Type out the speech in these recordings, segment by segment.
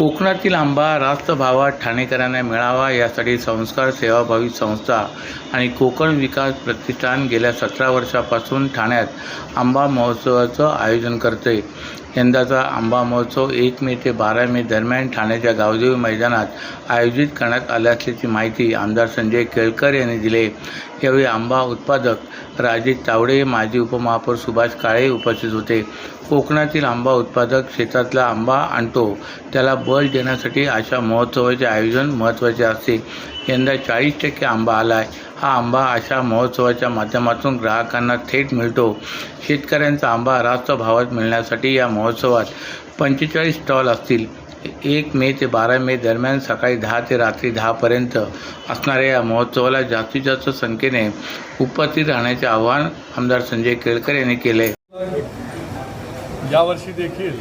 कोकणातील आंबा रास्त भावात ठाणेकरांना मिळावा यासाठी संस्कार सेवाभावी संस्था आणि कोकण विकास प्रतिष्ठान गेल्या सतरा वर्षापासून ठाण्यात आंबा महोत्सवाचं आयोजन करते. यंदाचा आंबा महोत्सव एक मे ते बारा मे दरम्यान ठाण्याच्या गावदेवी मैदानात आयोजित करण्यात आल्या असल्याची माहिती आमदार संजय केळकर यांनी दिली. यावेळी आंबा उत्पादक राजेश तावडे माजी उपमहापौर सुभाष काळे उपस्थित होते. कोकणातील आंबा उत्पादक शेतातला आंबा आणतो. त्याला बळ देण्यासाठी अशा महोत्सवाचे आयोजन महत्त्वाचे असते. यंदा चाळीस टक्के आंबा आला आहे हा आंबा अशा महोत्सवाच्या माध्यमातून ग्राहकांना थेट मिळतो. शेतकऱ्यांचा आंबा रास्त भावात मिळण्यासाठी या महोत्सवात पंचेचाळीस स्टॉल असतील. एक मे ते बारा मे दरम्यान सकाळी दहा ते रात्री दहापर्यंत असणाऱ्या या महोत्सवाला जास्तीत जास्त संख्येने उपस्थित राहण्याचे आवाहन आमदार संजय केळकर यांनी केले. यावर्षी देखील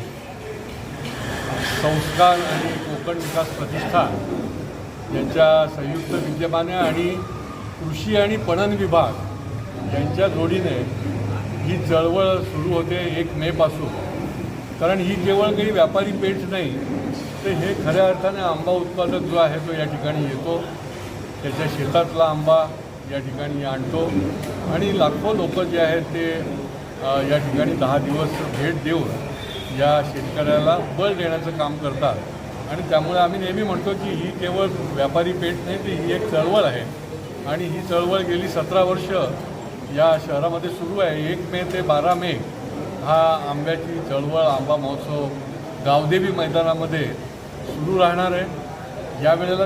संस्कार आणि कोकण विकास प्रतिष्ठान यांच्या संयुक्त विद्यमाने आणि कृषी आणि पणन विभाग यांच्या जोडीने ही चळवळ सुरू होते एक मेपासून कारण ही केवळ काही व्यापारी पेठ नाही तर हे खऱ्या अर्थाने आंबा उत्पादक जो आहे तो या ठिकाणी येतो. त्याच्या शेतातला आंबा या ठिकाणी आणतो. आणि लाखो लोक जे आहेत ते या ठिकाणी दहा दिवस भेट देऊन या शेतकऱ्याला बळ देण्याचं काम करतात. आणि त्यामुळे आम्ही नेहमी म्हणतो की ही केवळ व्यापारी पेठ नाही तर ही एक चळवळ आहे. आणि ही चळवळ गेली सतरा वर्ष या शहरामध्ये सुरू आहे. एक मे ते बारा मे हा आंब्याची चळवळ आंबा महोत्सव गावदेवी मैदानामध्ये सुरू राहणार आहे. यावेळेला